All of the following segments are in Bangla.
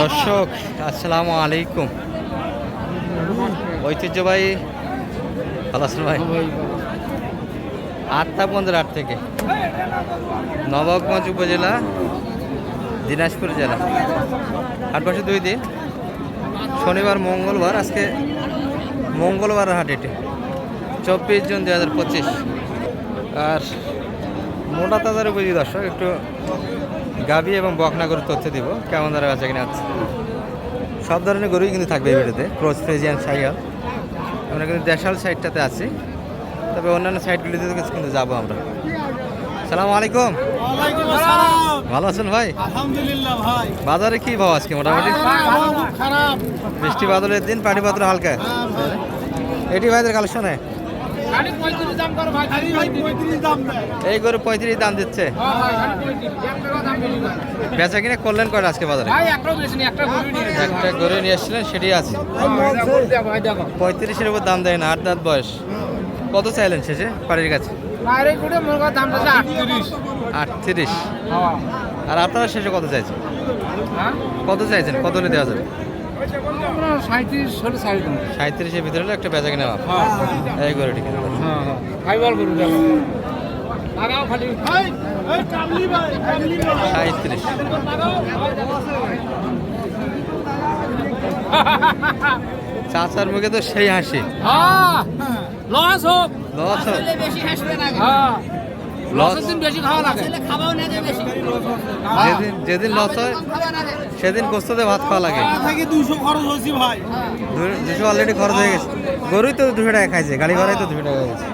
দর্শক, আসসালামু আলাইকুম। ঐতিহ্যবাহী আছেন ভাই? আটটা পনেরো আট থেকে। নবাবগঞ্জ উপজেলা, দিনাজপুর জেলা। আট বসে দুই দিন। শনিবার, মঙ্গলবার, আজকে মঙ্গলবার হাট এটি। চব্বিশ জুন দু হাজার পঁচিশ। আর মোটা তাজার বুঝি দর্শক একটু গাবি এবং বকনাগর তথ্য দিব কেমন ধরে আছে কিনা আছে। সব ধরনের গরুই কিন্তু থাকবে এই ভিডিওতে ক্রস ফ্রেজিয়ান সাইয়াল আমরা কিন্তু দেশাল সাইডটাতে আছি তবে অন্যান্য সাইডগুলিতে কিন্তু যাব আমরা। সালাম আলাইকুম। ভালো আছেন ভাই? আলহামদুলিল্লাহ ভাই। বাজারে কি ভাব আজকে মোটামুটি? খারাপ। বৃষ্টি বাদলের দিন পাটিপত্র হালকা। এটি ভাইদের কালেকশনে? এই গরু পঁয়ত্রিশ দাম দিচ্ছে। হ্যাঁ না বেচা কিনে করলেন কয়টা আজকে বাজারে? একটা গরু নিয়ে একটা এসেছিলেন সেটি আছে। পঁয়ত্রিশের উপর দাম দেয় না আট দাঁত বয়স। কত চাইলেন শেষে বাড়ির কাছে? আটত্রিশ। হ্যাঁ। আর আপনারা শেষে কত চাইছেন? হ্যাঁ? কত চাইছেন? কত হলে দেওয়া যাবে? আমরা সাঁত্রিশ ষোলো সাড়ে দাম সাঁত্রিশের ভিতরে হলে একটা বেচা কিনে হ্যাঁ এই হ্যাঁ হ্যাঁ ফাইবার গরু দেখো সাঁত্রিশ চাচার মুখে তো সেই হাসি। হ্যাঁ। লস হোক। লস হোক। বেশি খাওয়া লাগে যেদিন যেদিন লস হয় সেদিন গোস্ততে ভাত খাওয়া লাগে। দুশো খরচ হয়েছি ভাই। দুশো অলরেডি খরচ হয়ে গেছে। গরুই তো দুশো টাকা খাইছে গাড়ি ভাড়াই তো দুশো টাকা গেছে।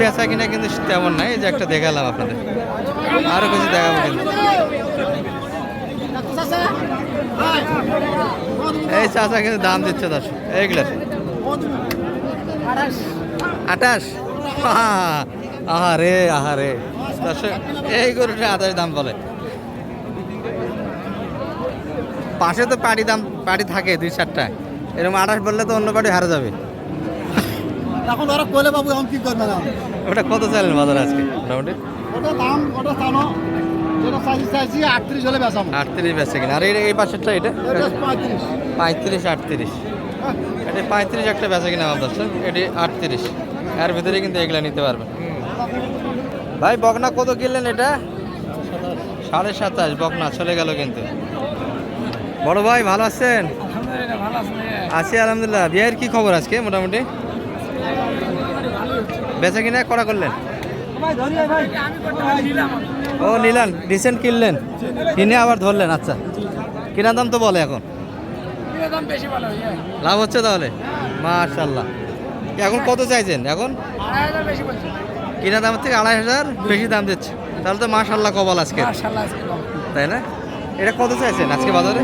বেচা কিনা কিন্তু তেমন নাই যে একটা দেখালাম আপনাদের। আরও কিছু দেখাবো কিন্তু। এই চাচা কিন্তু দাম দিচ্ছে দশ এইগুলার আঠাশ। আহারে আহারে। দর্শক এই গরুটা আঠাশ দাম বলে। পাশে তো পাটি দাম পাটি থাকে দুই চারটা। এরকম আঠাশ বললে তো অন্য পাটি হারা যাবে। এখন ওরা কোলে বাবু এখন কি করবে না ওটা কত চাইলেন বাজার আজকে মোটামুটি? ওটা দাম ওটা চাইছি আটত্রিশ হলে বেচাম আটত্রিশ বেচে কিনা। আর এই পাশেরটা এটা? এটা পঁয়ত্রিশ। পঁয়ত্রিশ আটত্রিশ। এটি পঁয়ত্রিশ একটা বেচা কিনা আমার দর্শক। এটি আটত্রিশ। এর ভিতরে কিন্তু এগুলা নিতে পারবেন। ভাই বকনা কত কিনলেন এটা? সাড়ে সাতাশ বকনা চলে গেল কিন্তু। বড় ভাই ভালো আছেন? আছি আলহামদুলিল্লাহ। বিয়ের কি খবর আজকে মোটামুটি? বেচা কিনা করা করলেন? ও নিলেন। রিসেন্ট কিনলেন? কিনে আবার ধরলেন আচ্ছা। কিনা দাম তো বলে এখন। লাভ হচ্ছে তাহলে? মাশাল্লাহ এখন কত চাইছেন এখন? কিনা দাম থেকে আড়াই হাজার বেশি দাম দিচ্ছে। তাহলে তো মাশাল্লাহ কপাল আজকে। তাই না? এটা কত চাইছেন আজকে বাজারে?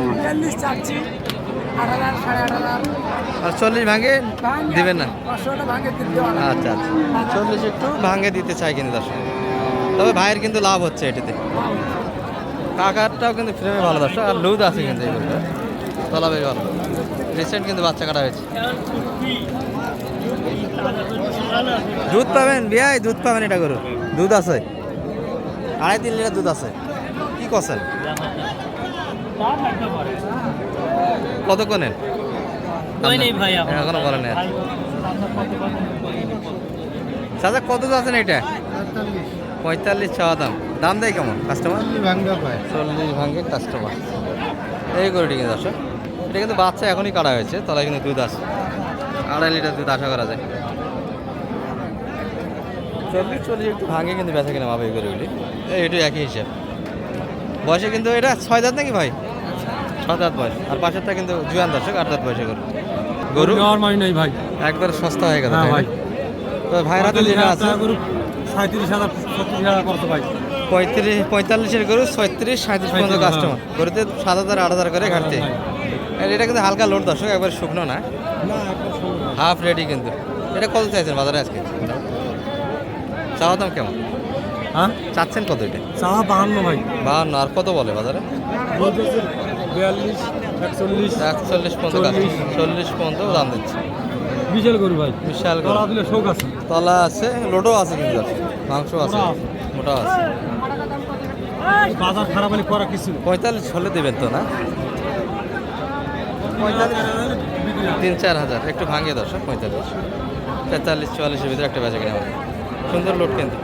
আর চল্লিশ ভাঙে দিবেন না? আচ্ছা আচ্ছা। চল্লিশ একটু ভাঙে দিতে চাই কিন্তু দর্শক। তবে ভাইয়ের কিন্তু লাভ হচ্ছে এটিতে। কাকারটাও কিন্তু ফ্রেমে ভালো দর্শক। আর লুদ আছে কিন্তু তলা বেশ ভালো। রিসেন্ট কিন্তু বাচ্চা কাটা হয়েছে। দুধ পাবেন বিয়াই দুধ পাবেন এটা গরু দুধ আছে। আড়াই তিন লিটার দুধ আছে। কি করছেন? কত কোনেন ভাই এখনও। বলেন না চাচা কত আছেন এটা? পঁয়তাল্লিশ চাওয়া দাম। দাম দেয় কেমন? কাস্টমার চল্লিশ ভাঙ্গে কাস্টমার এই গরুটি কিন্তু দর্শক এটা কিন্তু বাচ্চা এখনই কাটা হয়েছে তলায় কিন্তু দুধ আছে। আড়াই লিটার দুধ আশা করা যায়। চল্লিশ চল্লিশ একটু ভাঙে কিন্তু বেচা কিনা এই গরুগুলি এই এটাই একই হিসাব। বয়সে কিন্তু এটা ছয় দাঁত নাকি ভাই? ছয় দাঁত বয়স। আর পাশেরটা কিন্তু জুয়ান দর্শক আট দাঁত বয়সে গরু। গরু? নেওয়ার মানে নেই ভাই। একবার সস্তা হয়ে গেল হ্যাঁ? ভাই। তো ভাইরা তো যেটা আছে? সাঁত্রিশ হাজার ছত্রিশ হাজার করতে ভাই। পঁয়ত্রিশ পঁয়তাল্লিশের গরু ছয়ত্রিশ সাঁত্রিশ পর্যন্ত হ্যাঁ। কাস্টমার গরুতে সাত হাজার আট হাজার করে ঘাটতে। আর এটা কিন্তু হালকা লোড দর্শক একবার শুকনো না। হাফ রেডি কিন্তু। এটা কত চাইছেন বাজারে আজকে? চাওয়া দাম কেমন? হ্যাঁ? চাচ্ছেন কত এটা? চা বাহান্ন ভাই। বাহান্ন আর কত বলে বাজারে? বিয়াল্লিশ একচল্লিশ একচল্লিশ পর্যন্ত চল্লিশ। পর্যন্ত দাম দিচ্ছে। বিশাল গরু ভাই। বিশাল গরু। তলা দিলে শোক আছে। তলা আছে লোডও আছে কিন্তু মাংস আছে মোটা আছে। মোটা আছে। বাজার খারাপ হলে করা কিছু পঁয়তাল্লিশ হলে দেবেন তো না? পঁয়তাল্লিশ তিন চার হাজার একটু ভাঙিয়ে দশ পঁয়তাল্লিশ। তেতাল্লিশ চুয়াল্লিশের ভিতরে একটা বেচা কিনা হবে। সুন্দর লোড কিন্তু।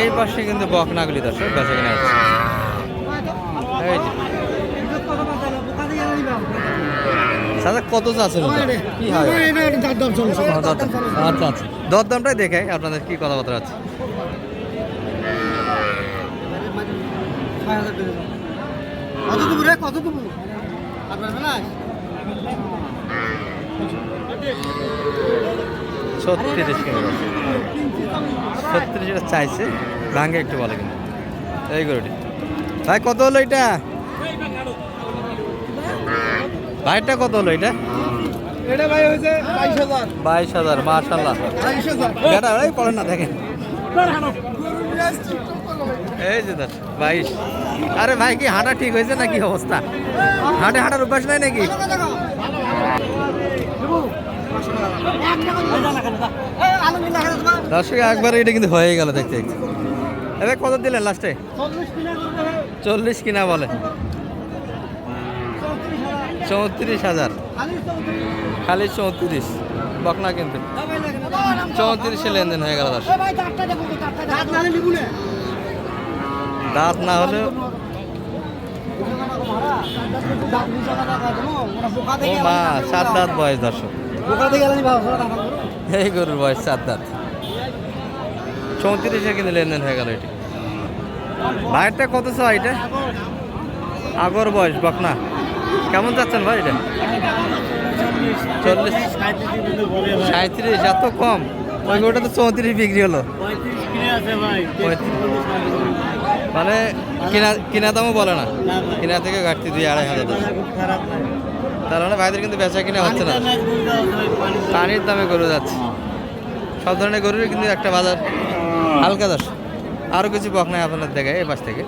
এই পাশে কিন্তু বকনাগুলি দর্শক বেচা কিনা। দাদা কত হয়? আচ্ছা আচ্ছা। দরদামটাই দেখে আপনাদের কি কথাবার্তা আছে। ছত্রিশ কিলো ছত্রিশ চাইছে ভাঙ্গে একটু বলে কিন্তু। এই গরুটি। ভাই কত হলো এটা? ভাইটা কত হলো এটা? এটা ভাই হয়েছে বাইশ হাজার। বাইশ হাজার হাজার। বেটা এই পড়েন না দেখেন। এই যে দাস বাইশ। আরে ভাই কি হাঁটা ঠিক হয়েছে নাকি অবস্থা? হাঁটে হাঁটার অভ্যাস নাই নাকি? দর্শক, একবার এটা কিন্তু হয়ে গেল দেখতে দেখতে। এবার কত দিলেন লাস্টে চল্লিশ কিনা বলে। চৌত্রিশ হাজার। খালি চৌত্রিশ। বকনা কিন্তু। চৌত্রিশে লেনদেন হয়ে গেল দর্শক। দাঁত না হলেও ও মা, সাত দাঁত বয়স দর্শক। এই গরুর বয়স সাত দাঁত। চৌত্রিশে কিন্তু লেনদেন হয়ে গেল এটি। ভাইয়েরটা কত চাও এটা? আগর বয়স বকনা। কেমন যাচ্ছেন ভাই এটা? চল্লিশ। সাঁত্রিশ এত কম। ওই গরুটা তো চৌত্রিশ বিক্রি হলো। মানে কিনা কিনা দামও বলে না। কিনা থেকে ঘাটতি দুই আড়াই হাজার। তার মানে ভাইদের কিন্তু বেচা কিনা হচ্ছে না। পানির দামে গরু যাচ্ছে। সব ধরনের গরুরই কিন্তু একটা বাজার। হালকা দশ। আরও কিছু বক নাই আপনার দেখায় এই পাশ থেকে।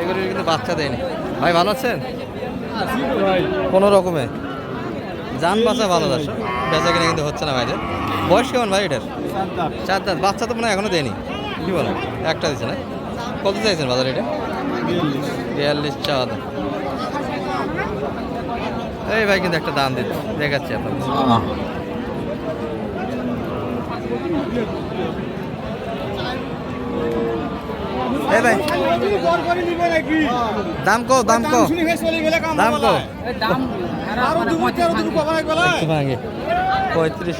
এই গরুর কিন্তু বাচ্চা দেয়নি। ভাই ভালো আছেন? কোনো রকমে। যান বাচ্চা ভালো দশ। বেচা কিনা কিন্তু হচ্ছে না ভাইদের। বয়স কেমন ভাই এটার? চার দাঁত বাচ্চা তো মনে হয় এখনও দেয়নি। কী বলেন? একটা দিচ্ছে না? কত চাইছেন বাজার এটা? বিয়াল্লিশ। দাম। এই ভাই কিন্তু একটা দাম দিচ্ছে দেখাচ্ছি আপনার এই ভাই। দাম কো দাম কো দাম কো ভাঙে। পঁয়ত্রিশ।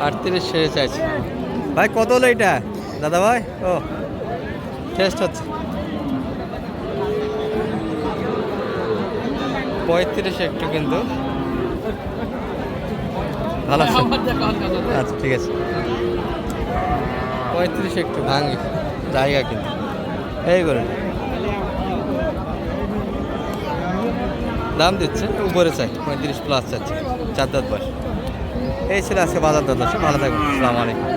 আটত্রিশ। চাইছে ভাই কত হলো এটা? দাদা ভাই ও। টেস্ট হচ্ছে। পঁয়ত্রিশ একটু কিন্তু। ভালো আছে। আচ্ছা ঠিক আছে। পঁয়ত্রিশ একটু ভাঙে। জায়গা কিন্তু। এই করে। দাম দিচ্ছে উপরে চাই। পঁয়ত্রিশ প্লাস চাচ্ছে। চার দাঁত বয়স। এই ছিল আজকে বাজার দর ভালো থাকবেন আসসালামু আলাইকুম।